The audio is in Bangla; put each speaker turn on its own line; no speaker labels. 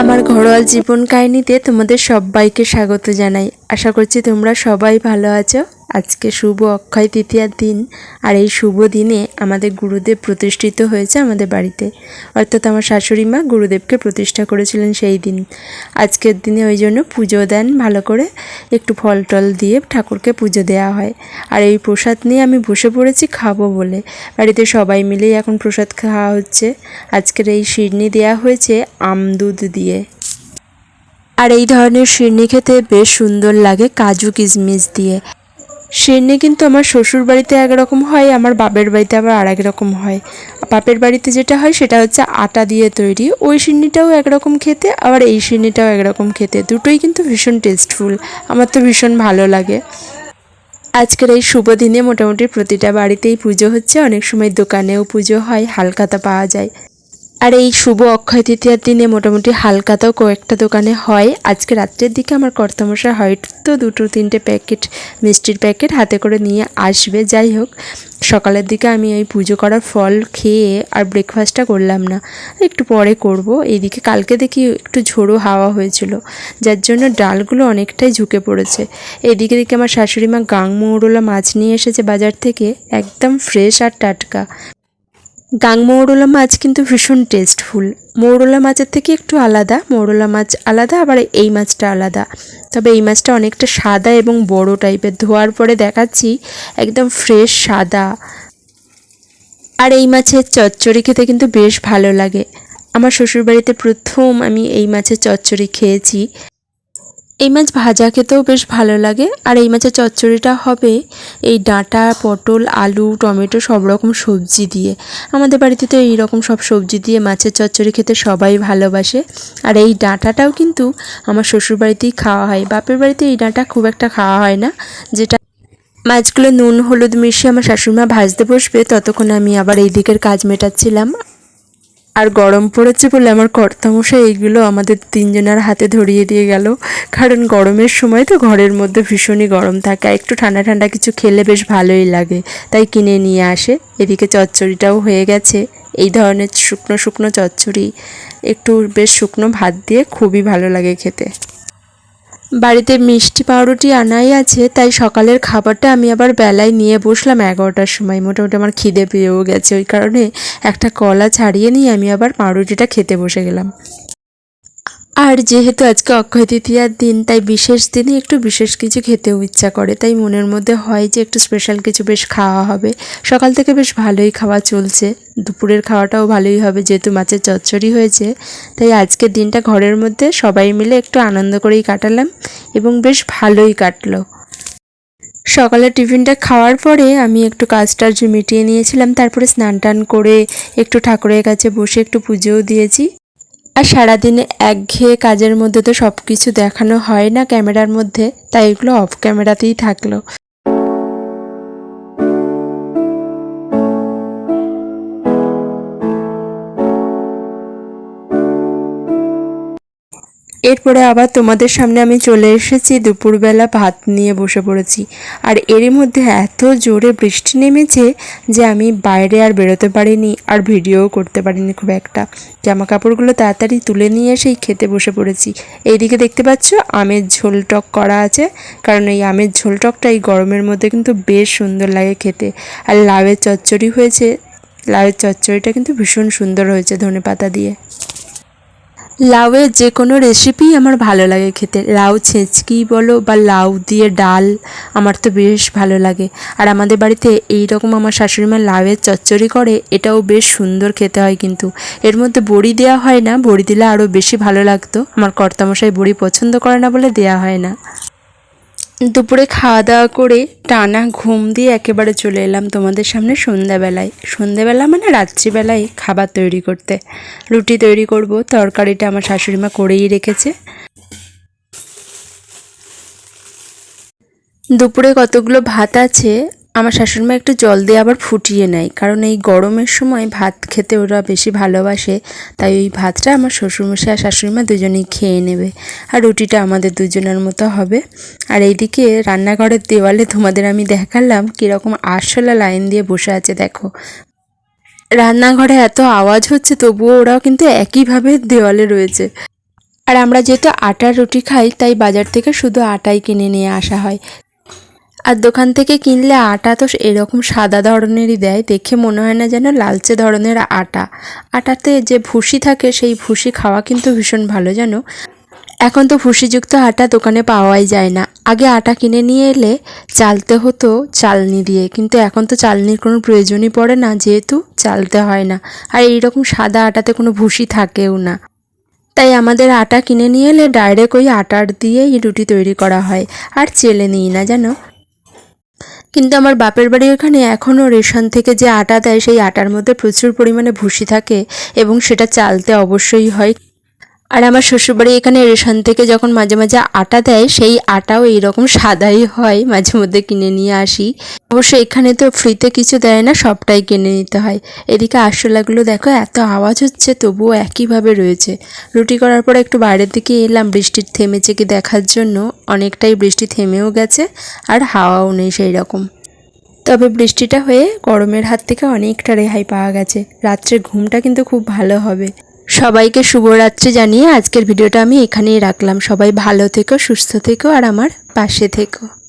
আমার ঘরোয়া জীবন কাহিনীতে তোমাদের সবাইকে স্বাগত জানাই। আশা করছি তোমরা সবাই ভালো আছো। আজকে শুভ অক্ষয় তৃতীয়ার দিন, আর এই শুভ দিনে আমাদের গুরুদেব প্রতিষ্ঠিত হয়েছে আমাদের বাড়িতে। অর্থাৎ আমার শাশুড়ি মা গুরুদেবকে প্রতিষ্ঠা করেছিলেন সেই দিন। আজকের দিনে ওই জন্য পুজো দেন ভালো করে, একটু ফল টল দিয়ে ঠাকুরকে পুজো দেওয়া হয়। আর এই প্রসাদ নিয়ে আমি বসে পড়েছি খাব বলে। বাড়িতে সবাই মিলেই এখন প্রসাদ খাওয়া হচ্ছে। আজকের এই শিরনি দেওয়া হয়েছে আম দুধ দিয়ে। আর এই ধরনের শিরনি খেতে বেশ সুন্দর লাগে কাজু কিশমিশ দিয়ে। শিরনি কিন্তু আমার শ্বশুর বাড়িতে একরকম হয়, আমার বাপের বাড়িতে আবার আর রকম হয়। বাপের বাড়িতে যেটা হয় সেটা হচ্ছে আটা দিয়ে তৈরি, ওই সিন্নিটাও একরকম খেতে, আবার এই সিন্নিটাও একরকম খেতে। দুটোই কিন্তু ভীষণ টেস্টফুল আমার তো ভীষণ ভালো লাগে। আজকের এই শুভ দিনে মোটামুটি প্রতিটা বাড়িতেই পুজো হচ্ছে, অনেক সময় দোকানেও পুজো হয় হালকাতা পাওয়া যায়। আর এই শুভ অক্ষয় তৃতীয়ার দিনে মোটামুটি হালকাতাও কয়েকটা দোকানে হয়। আজকে রাত্রের দিকে আমার কর্তামশা হয়তো দুটো তিনটে প্যাকেট, মিষ্টির প্যাকেট হাতে করে নিয়ে আসবে। যাই হোক, সকালের দিকে আমি ওই পুজো করার ফল খেয়ে আর ব্রেকফাস্টটা করলাম না। একটু পরে করব। এইদিকে কালকে দেখি একটু ঝোড়ো হাওয়া হয়েছিল, যার জন্য ডালগুলো অনেকটাই ঝুঁকে পড়েছে। এদিকে দিকে আমার শাশুড়ি মা গাং মৌরলা মাছ নিয়ে এসেছে বাজার থেকে, একদম ফ্রেশ আর টাটকা। গাং মৌরলা মাছ কিন্তু ভীষণ টেস্টফুল মৌরলা মাছের থেকে একটু আলাদা, মৌরলা মাছ আলাদা, আবার এই মাছটা আলাদা। তবে এই মাছটা অনেকটা সাদা এবং বড় টাইপের ধোয়ার পরে দেখাচ্ছি, একদম ফ্রেশ সাদা। আর এই মাছের চচ্চড়ি খেতে কিন্তু বেশ ভালো লাগে। আমার শ্বশুরবাড়িতে প্রথম আমি এই মাছের চচ্চড়ি খেয়েছি। এই মাছ ভাজা খেতেও বেশ ভালো লাগে। আর এই মাছের চচ্চড়িটা হবে এই ডাঁটা, পটল, আলু, টমেটো সব রকম সবজি দিয়ে। আমাদের বাড়িতে তো এই রকম সব সবজি দিয়ে মাছের চচ্চড়ি খেতে সবাই ভালোবাসে। আর এই ডাঁটাটাও কিন্তু আমার শ্বশুরবাড়িতেই খাওয়া হয়। বাপের বাড়িতে এই ডাঁটা খুব একটা খাওয়া হয় না। যেটা মাছগুলো নুন, হলুদ মিশিয়ে আমার শাশুড়িমা ভাজতে বসবে, ততক্ষণ আমি আবার এই দিকের কাজ মেটাচ্ছিলাম। আর গরম পড়েছে বলে আমার কর্তামশাই এইগুলো আমাদের তিনজনের হাতে ধরিয়ে দিয়ে গেল। কারণ গরমের সময় তো ঘরের মধ্যে ভীষণই গরম থাকে। একটু ঠান্ডা ঠান্ডা কিছু খেলে বেশ ভালোই লাগে। তাই কিনে নিয়ে আসে। এদিকে চচ্চড়িটাও হয়ে গেছে। এই ধরনের শুকনো শুকনো চচ্চড়ি, একটু বেশ শুকনো ভাত দিয়ে খুবই ভালো লাগে খেতে। বাড়িতে মিষ্টি পাউরুটি আনাই আছে, তাই সকালের খাবারটা আমি আবার বেলায় নিয়ে বসলাম এগারোটার সময়। মোটামুটি আমার খিদে পেয়েও গেছে, ওই কারণে একটা কলা ছাড়িয়ে নিয়ে আমি আবার পাউরুটিটা খেতে বসে গেলাম। আর যেহেতু আজকে অক্ষয় তৃতীয়ার দিন, তাই বিশেষ দিনে একটু বিশেষ কিছু খেতেও ইচ্ছা করে। তাই মনের মধ্যে হয় যে একটু স্পেশাল কিছু বেশ খাওয়া হবে। সকাল থেকে বেশ ভালোই খাওয়া চলছে। দুপুরের খাওয়াটাও ভালোই হবে, যেহেতু মাছের চচ্চড়ি হয়েছে। তাই আজকের দিনটা ঘরের মধ্যে সবাই মিলে একটু আনন্দ করেই কাটালাম এবং বেশ ভালোই কাটলো। সকালে টিফিনটা খাওয়ার পরে আমি একটু কাজ টাজ মিটিয়ে নিয়েছিলাম। তারপরে স্নান টান করে একটু ঠাকুরের কাছে বসে একটু পুজোও দিয়েছি। আর সারাদিনে একঘেয়ে কাজের মধ্যে তো সব কিছু দেখানো হয় না ক্যামেরার মধ্যে, তাই এগুলো অফ ক্যামেরাতেই থাকল। এরপরে আবার তোমাদের সামনে আমি চলে এসেছি। দুপুরবেলা ভাত নিয়ে বসে পড়েছি। আর এরই মধ্যে এত জোরে বৃষ্টি নেমেছে যে আমি বাইরে আর বেরোতে পারিনি আর ভিডিও করতে পারিনি খুব একটা। জামা কাপড়গুলো তাড়াতাড়ি তুলে নিয়ে এসেই খেতে বসে পড়েছি। এইদিকে দেখতে পাচ্ছ আমের ঝোল টক করা আছে। কারণ এই আমের ঝোল টকটা এই গরমের মধ্যে কিন্তু বেশ সুন্দর লাগে খেতে। আর লাউয়ের চচ্চড়ি হয়েছে। লাউয়ের চচ্চড়িটা কিন্তু ভীষণ সুন্দর হয়েছে ধনে পাতা দিয়ে। লাউয়ের যে কোনো রেসিপি আমার ভালো লাগে খেতে। লাউ ছেঁচকি বলো বা লাউ দিয়ে ডাল, আমার তো বেশ ভালো লাগে। আর আমাদের বাড়িতে এই রকম আমার শাশুড়িমা লাউয়ের চচ্চড়ি করে, এটাও বেশ সুন্দর খেতে হয় কিন্তু। এর মধ্যে বড়ি দেওয়া হয় না, বড়ি দিলে আরও বেশি ভালো লাগতো। আমার কর্তামশাই বড়ি পছন্দ করে না বলে দেওয়া হয় না। দুপুরে খাওয়া দাওয়া করে টানা ঘুম দিয়ে একেবারে চলে এলাম তোমাদের সামনে সন্ধ্যাবেলায়। সন্ধ্যাবেলা মানে রাত্রিবেলায় খাবার তৈরি করতে। রুটি তৈরি করব, তরকারিটা আমার শাশুড়িমা করেই রেখেছে। দুপুরে কতগুলো ভাত আছে আমার শাশুড়িমা একটু জল দিয়ে আবার ফুটিয়ে নেয়। কারণ এই গরমের সময় ভাত খেতে ওরা বেশি ভালোবাসে। তাই ওই ভাতটা আমার শ্বশুরমশাই আর শাশুড়িমা দুজনেই খেয়ে নেবে। আর রুটিটা আমাদের দুজনের মতো হবে। আর এইদিকে রান্নাঘরের দেওয়ালে তোমাদের আমি দেখালাম কীরকম আরশোলা লাইন দিয়ে বসে আছে, দেখো। রান্নাঘরে এত আওয়াজ হচ্ছে, তবুও ওরাও কিন্তু একইভাবে দেওয়ালে রয়েছে। আর আমরা যেহেতু আটার রুটি খাই, তাই বাজার থেকে শুধু আটাই কিনে নিয়ে আসা হয়। আর দোকান থেকে কিনলে আটা তো এরকম সাদা ধরনেরই দেয়। দেখে মনে হয় না যেন লালচে ধরনের আটা। আটাতে যে ভুসি থাকে, সেই ভুসি খাওয়া কিন্তু ভীষণ ভালো, জানো? এখন তো ভুসিযুক্ত আটা দোকানে পাওয়াই যায় না। আগে আটা কিনে নিয়ে এলে চালতে হতো চালনি দিয়ে। কিন্তু এখন তো চালনির কোনো প্রয়োজনই পড়ে না, যেহেতু চালতে হয় না। আর এইরকম সাদা আটাতে কোনো ভুসি থাকেও না। তাই আমাদের আটা কিনে নিয়ে এলে ডাইরেক্ট ওই আটার দিয়েই রুটি তৈরি করা হয়। আর চেলে নিই না, জানো? কিন্তু আমার বাপের বাড়ি ওখানে এখনও রেশন থেকে যে আটা দেয়, সেই আটার মধ্যে প্রচুর পরিমাণে ভুসি থাকে এবং সেটা চালতে অবশ্যই হয়। আর আমার শ্বশুরবাড়ি এখানে রেশন থেকে যখন মাঝে মাঝে আটা দেয়, সেই আটাও এইরকম সাদাই হয়, মাঝে মধ্যে কিনে নিয়ে আসি। অবশ্য এখানে তো ফ্রিতে কিছু দেয় না, সবটাই কিনে নিতে হয়। এদিকে আরশোলাগুলো দেখো, এত আওয়াজ হচ্ছে, তবুও একইভাবে রয়েছে। রুটি করার পর একটু বাইরের দিকে এলাম বৃষ্টির থেমেছে কি দেখার জন্য। অনেকটাই বৃষ্টি থেমেও গেছে, আর হাওয়াও নেই সেই রকম তবে বৃষ্টিটা হয়ে গরমের হাত থেকে অনেকটা রেহাই পাওয়া গেছে। রাত্রে ঘুমটা কিন্তু খুব ভালো হবে। সবাইকে শুভরাত্রি জানিয়ে আজকের ভিডিওটা আমি এখানেই রাখলাম। সবাই ভালো থেকো, সুস্থ থেকো, আর আমার পাশে থেকো।